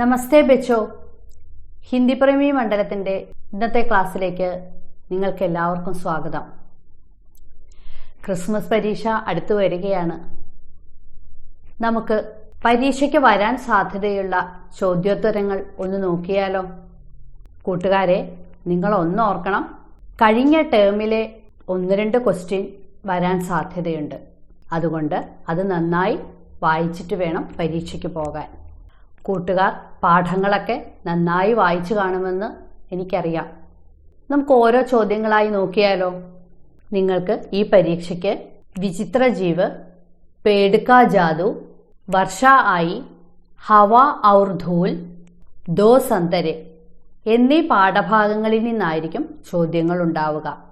നമസ്തേ ബെച്ചോ. ഹിന്ദി പ്രേമി മണ്ഡലത്തിന്റെ ഇന്നത്തെ ക്ലാസ്സിലേക്ക് നിങ്ങൾക്ക് എല്ലാവർക്കും സ്വാഗതം. ക്രിസ്മസ് പരീക്ഷ അടുത്തു വരികയാണ്. നമുക്ക് പരീക്ഷയ്ക്ക് വരാൻ സാധ്യതയുള്ള ചോദ്യോത്തരങ്ങൾ ഒന്ന് നോക്കിയാലോ? കൂട്ടുകാരെ നിങ്ങൾ ഒന്ന് ഓർക്കണം. കഴിഞ്ഞ ടേമിലെ ഒന്ന് രണ്ട് ക്വസ്റ്റ്യൻ വരാൻ സാധ്യതയുണ്ട്. അതുകൊണ്ട് അത് നന്നായി വായിച്ചിട്ട് വേണം പരീക്ഷയ്ക്ക് പോകാൻ. കൂട്ടുകാർ പാഠങ്ങളൊക്കെ നന്നായി വായിച്ചു കാണുമെന്ന് എനിക്കറിയാം. നമുക്ക് ഓരോ ചോദ്യങ്ങളായി നോക്കിയാലോ? നിങ്ങൾക്ക് ഈ പരീക്ഷയ്ക്ക് വിചിത്ര ജീവ് പേടുക്ക ജാദു വർഷ ആയി ഹവ ഔർ ധൂൽ ദോ സന്തരെ എന്നീ പാഠഭാഗങ്ങളിൽ നിന്നായിരിക്കും ചോദ്യങ്ങൾ ഉണ്ടാവുക.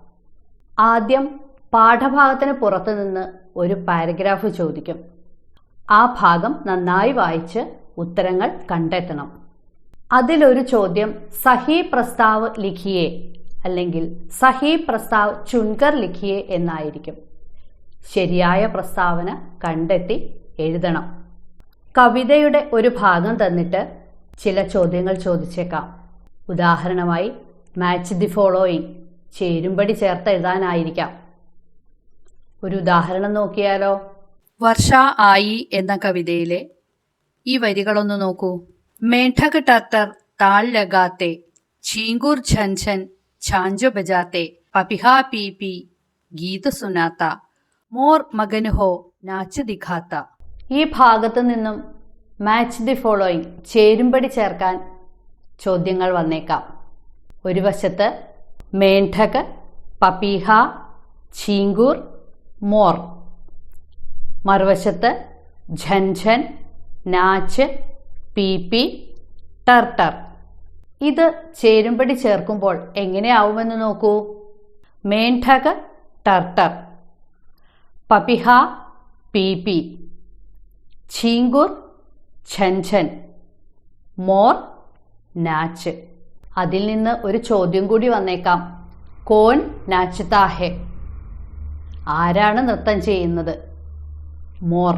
ആദ്യം പാഠഭാഗത്തിന് പുറത്തു നിന്ന് ഒരു പാരഗ്രാഫ് ചോദിക്കും. ആ ഭാഗം നന്നായി വായിച്ച് ഉത്തരങ്ങൾ കണ്ടെത്തണം. അതിലൊരു ചോദ്യം സഹി പ്രസ്താവ് ലിഖിയെ അല്ലെങ്കിൽ സഹി പ്രസ്താവ് ചുൻകർ ലിഖിയെ എന്നായിരിക്കും. ശരിയായ പ്രസ്താവന കണ്ടെത്തി എഴുതണം. കവിതയുടെ ഒരു ഭാഗം തന്നിട്ട് ചില ചോദ്യങ്ങൾ ചോദിച്ചേക്കാം. ഉദാഹരണമായി മാച്ച് ദി ഫോളോയിങ് ചേരുംപടി ചേർത്ത് എഴുതാനായിരിക്കാം ഒരു ഉദാഹരണം നോക്കിയാലോ? വർഷ ആയി എന്ന കവിതയിലെ ഈ വരികളൊന്ന് നോക്കൂ. മേഠക് ടർട്ടർ താൾ ലഗാത്തെ ചീങ്കൂർ ഝൻഝൻ ഛാഞ്ചോ ബജാത്തെ പപിഹാ പി പി ഗീത സുനാത്ത മോർ മകനുഹോ നാച്ച് ദിഖാത്ത. ഈ ഭാഗത്തു നിന്നും മാച്ച് ദി ഫോളോയിങ് ചേരുംപടി ചേർക്കാൻ ചോദ്യങ്ങൾ വന്നേക്കാം. ഒരു വശത്ത് മേണ്ഠക് പപീഹ ചീങ്കൂർ മോർ. മറുവശത്ത് ഝൻഝൻ നാച്ച് പി പി ടർട്ടർ. ഇത് ചേരുംപടി ചേർക്കുമ്പോൾ എങ്ങനെയാവുമെന്ന് നോക്കൂ. മേണ്ഠക് ടർട്ടർ. പപിഹ പി പി ചീങ്കുർ ഛൻഛൻ. മോർ നാച്ച്. അതിൽ നിന്ന് ഒരു ചോദ്യം കൂടി വന്നേക്കാം. കോൻ നാച്ചുതാഹെ. ആരാണ് നൃത്തം ചെയ്യുന്നത്? മോർ.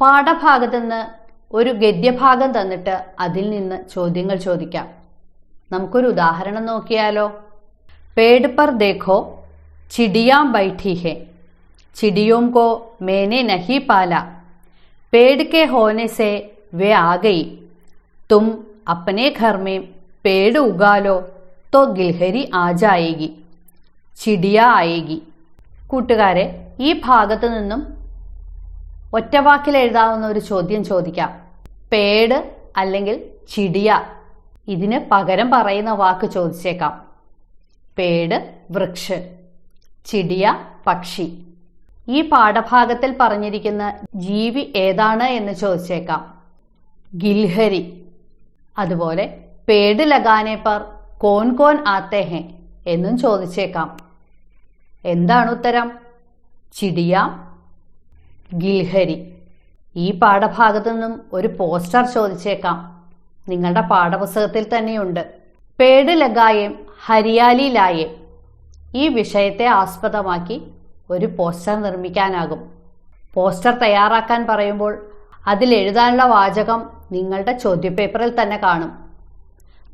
പാഠഭാഗത്ത് നിന്ന് ഒരു ഗദ്യഭാഗം തന്നിട്ട് അതിൽ നിന്ന് ചോദ്യങ്ങൾ ചോദിക്കാം. നമുക്കൊരു ഉദാഹരണം നോക്കിയാലോ? പേട് പർ ദേഖോ ചിടിയാം ബൈഠി ഹെ ചിടിയോം കോ മേനെ നഹി പാല പേട് കെ ഹോനെ സെ വേ ആ തും അപ്പനെ ഘർ മേ പേട് ഉഗാലോ തോ ഗിൽഹരി ആജായേകി ചിടിയ ആയേകി കൂട്ടുകാരെ ഈ ഭാഗത്തു നിന്നും ഒറ്റവാക്കിൽ എഴുതാവുന്ന ഒരു ചോദ്യം ചോദിക്കാം. പേട് അല്ലെങ്കിൽ ചിടിയ. ഇതിന് പകരം പറയുന്ന വാക്ക് ചോദിച്ചേക്കാം. പേട് വൃക്ഷ്. ചിടിയ പക്ഷി. ഈ പാഠഭാഗത്തിൽ പറഞ്ഞിരിക്കുന്ന ജീവി ഏതാണ് എന്ന് ചോദിച്ചേക്കാം. ഗിൽഹരി. അതുപോലെ പേട് ലഗാനെ പർ കോൻ കോൻ ആത്തേഹെ എന്നും ചോദിച്ചേക്കാം. എന്താണ് ഉത്തരം? ചിടിയ ഗിൽഹരി. ഈ പാഠഭാഗത്തു നിന്നും ഒരു പോസ്റ്റർ ചോദിച്ചേക്കാം. നിങ്ങളുടെ പാഠപുസ്തകത്തിൽ തന്നെയുണ്ട്. പേട് ലഗായേം ഹരിയാലി ലായേം. ഈ വിഷയത്തെ ആസ്പദമാക്കി ഒരു പോസ്റ്റർ നിർമ്മിക്കാനാകും. പോസ്റ്റർ തയ്യാറാക്കാൻ പറയുമ്പോൾ അതിൽ എഴുതാനുള്ള വാചകം നിങ്ങളുടെ ചോദ്യപേപ്പറിൽ തന്നെ കാണും.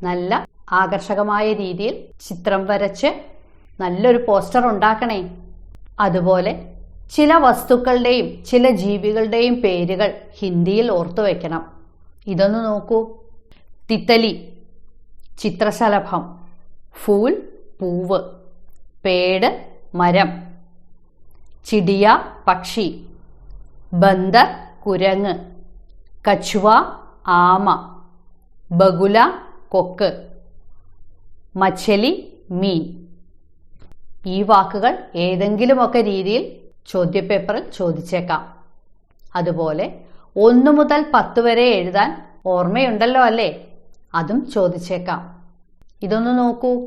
നല്ല ആകർഷകമായ രീതിയിൽ ചിത്രം വരച്ച് നല്ലൊരു പോസ്റ്റർ ഉണ്ടാക്കണേ. അതുപോലെ ചില വസ്തുക്കളുടെയും ചില ജീവികളുടെയും പേരുകൾ ഹിന്ദിയിൽ ഓർത്തു വയ്ക്കണം ഇതൊന്ന് നോക്കൂ. തിത്തലി ചിത്രശലഭം ഫൂൽ പൂവ് പേട് മരം ചിടിയ പക്ഷി ബന്ദർ കുരങ്ങ് കച്ചുവ ആമ ബഗുല കൊക്ക് മച്ചലി മീൻ. ഈ വാക്കുകൾ ഏതെങ്കിലുമൊക്കെ രീതിയിൽ ചോദ്യപേപ്പർ ചോദിച്ചേക്കാം. അതുപോലെ ഒന്നു മുതൽ പത്ത് വരെ എഴുതാൻ ഓർമ്മയുണ്ടല്ലോ അല്ലേ? അതും ചോദിച്ചേക്കാം. ഇതൊന്ന് നോക്കൂ.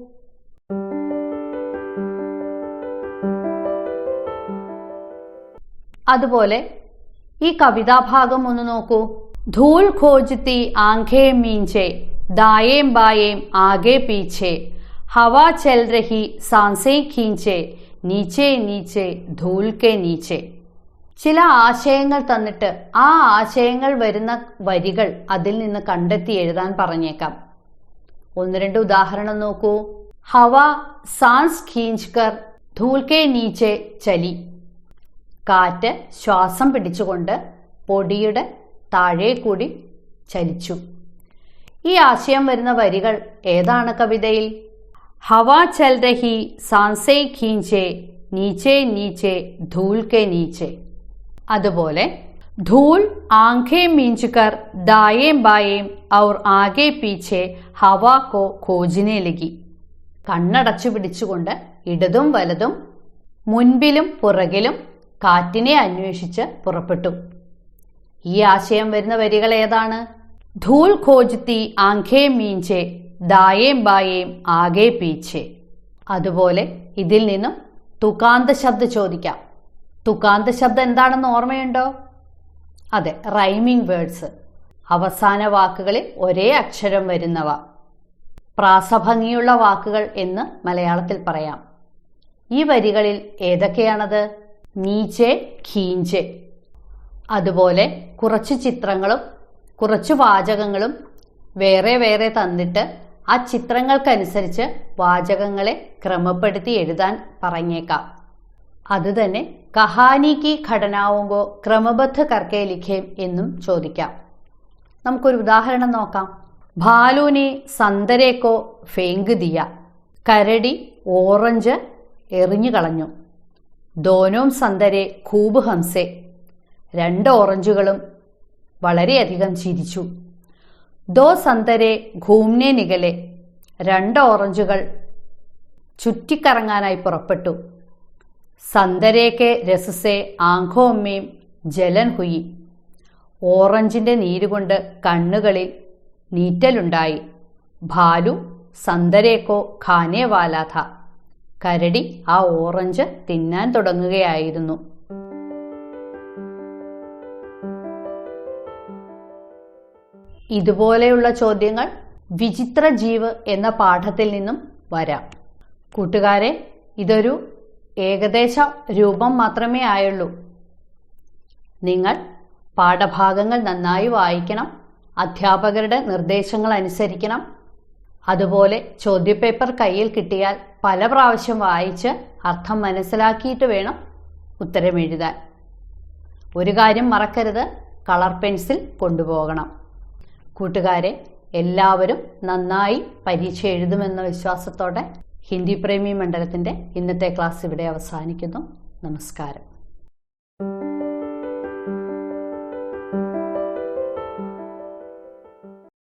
അതുപോലെ ഈ കവിതാഭാഗം ഒന്ന് നോക്കൂ. ധൂൾ ഖോജിത്തി ആംഘേ മീഞ്ചെ ദായേം ബായേം ആകെ പീച്ചെ ഹവാ ചെൽ രഹി സാൻസേ ഖീഞ്ചെ നീച്ചേ നീച്ചേ ധൂൽക്കെ നീച്ചേ. ചില ആശയങ്ങൾ തന്നിട്ട് ആ ആശയങ്ങൾ വരുന്ന വരികൾ അതിൽ നിന്ന് കണ്ടെത്തി എഴുതാൻ പറഞ്ഞേക്കാം. ഒന്ന് രണ്ട് ഉദാഹരണം നോക്കൂ. ഹവ സാൻസ് ഖീഞ്ച് ധൂൽക്കെ നീച്ചെ ചലി. കാറ്റ് ശ്വാസം പിടിച്ചുകൊണ്ട് പൊടിയുടെ താഴെ കൂടി ചലിച്ചു. ഈ ആശയം വരുന്ന വരികൾ ഏതാണ് കവിതയിൽ? ഹവ चल रही सांसें खींचे नीचे നീച്ചെ धूल കെ നീച്ചെ അതുപോലെ ധൂൾ ആംഖേ മീഞ്ചുകർ ദായേം ബായേം ഔർ ആകെ പീച്ചെ ഹവാ കോ കോജിനെ ലഗി। കണ്ണടച്ചു പിടിച്ചുകൊണ്ട് ഇടതും വലതും മുൻപിലും പുറകിലും കാറ്റിനെ അന്വേഷിച്ച് പുറപ്പെട്ടു। ഈ ആശയം വരുന്ന വരികൾ ഏതാണ്? ധൂൾ ഖോജ്തി ആംഖേ മീഞ്ചെ ദായേം ബായേം ആകെ പീച്ചേ. അതുപോലെ ഇതിൽ നിന്നും തുകാന്ത ശബ്ദ ചോദിക്കാം. തുകാന്ത ശബ്ദം എന്താണെന്ന് ഓർമ്മയുണ്ടോ? അതെ റൈമിംഗ് വേർഡ്സ്. അവസാന വാക്കുകളിൽ ഒരേ അക്ഷരം വരുന്നവ. പ്രാസഭംഗിയുള്ള വാക്കുകൾ എന്ന് മലയാളത്തിൽ പറയാം. ഈ വരികളിൽ ഏതൊക്കെയാണത്? നീച്ചെ ഖീഞ്ചെ. അതുപോലെ കുറച്ച് ചിത്രങ്ങളും കുറച്ച് വാചകങ്ങളും വേറെ വേറെ തന്നിട്ട് ആ ചിത്രങ്ങൾക്കനുസരിച്ച് വാചകങ്ങളെ ക്രമപ്പെടുത്തി എഴുതാൻ പറഞ്ഞേക്കാം. അതുതന്നെ കഹാനിക്ക് കഹാനി കി ഘടനാവുമ്പോ ക്രമബദ്ധ കർക്കെ ലിഖേം എന്നും ചോദിക്കാം. നമുക്കൊരു ഉദാഹരണം നോക്കാം. ഭാലുനെ സന്തരേക്കോ ഫേങ്ക് ദിയ. കരടി ഓറഞ്ച് എറിഞ്ഞു കളഞ്ഞു. ദോനോം സന്തരെ ഖൂബ് ഹംസെ. രണ്ട് ഓറഞ്ചുകളും വളരെയധികം ചിരിച്ചു. ദോ സന്തരെ ഘൂംനെ നികലെ. രണ്ട് ഓറഞ്ചുകൾ ചുറ്റിക്കറങ്ങാനായി പുറപ്പെട്ടു. സന്തരേക്കെ രസസെ ആംഖോമ്മയും ജലൻ ഹുയി. ഓറഞ്ചിന്റെ നീരുകൊണ്ട് കണ്ണുകളിൽ നീറ്റലുണ്ടായി. ഭാലു സന്തരേക്കോ ഖാനേ വാലാഥ. കരടി ആ ഓറഞ്ച് തിന്നാൻ തുടങ്ങുകയായിരുന്നു. ഇതുപോലെയുള്ള ചോദ്യങ്ങൾ വിചിത്ര ജീവ് എന്ന പാഠത്തിൽ നിന്നും വരാം. കൂട്ടുകാരെ ഇതൊരു ഏകദേശ രൂപം മാത്രമേ ആയുള്ളൂ. നിങ്ങൾ പാഠഭാഗങ്ങൾ നന്നായി വായിക്കണം അധ്യാപകരുടെ നിർദ്ദേശങ്ങൾ അനുസരിക്കണം. അതുപോലെ ചോദ്യപേപ്പർ കയ്യിൽ കിട്ടിയാൽ പല പ്രാവശ്യം വായിച്ച് അർത്ഥം മനസ്സിലാക്കിയിട്ട് വേണം ഉത്തരം എഴുതാൻ ഒരു കാര്യം മറക്കരുത് കളർ പെൻസിൽ കൊണ്ടുപോകണം. കൂട്ടുകാരെ എല്ലാവരും നന്നായി പരീക്ഷ എഴുതുമെന്ന വിശ്വാസത്തോടെ ഹിന്ദി പ്രേമി മണ്ഡലത്തിന്റെ ഇന്നത്തെ ക്ലാസ് ഇവിടെ അവസാനിക്കുന്നു. നമസ്കാരം.